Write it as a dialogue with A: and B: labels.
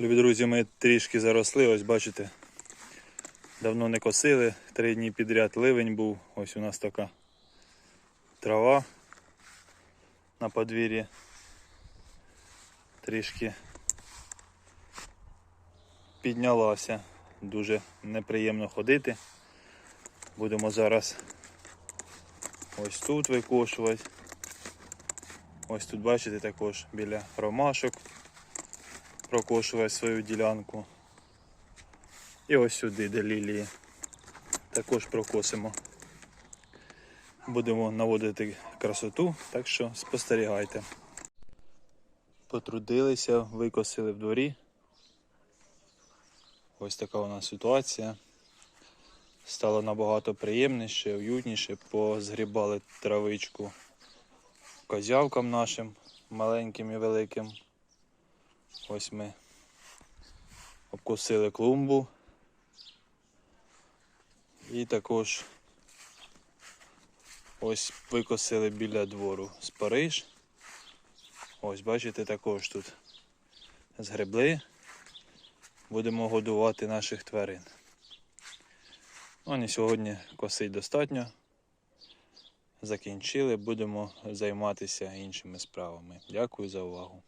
A: Любі друзі, ми трішки заросли, ось бачите. Давно не косили, три дні підряд ливень був. Ось у нас така трава на подвір'ї. Трішки піднялася. Дуже неприємно ходити. Будемо зараз ось тут викошувати. Ось тут бачите також біля ромашок прокошувати свою ділянку. І ось сюди, де лілії. Також прокосимо. Будемо наводити красоту, так що спостерігайте. Потрудилися, викосили в дворі. Ось така у нас ситуація. Стало набагато приємніше, уютніше, позгрібали травичку козявкам нашим, маленьким і великим. Ось ми обкусили клумбу. І також ось викосили біля двору спариж. Ось, бачите, також тут згребли. Будемо годувати наших тварин. Ну, на сьогодні косить достатньо. Закінчили, будемо займатися іншими справами. Дякую за увагу.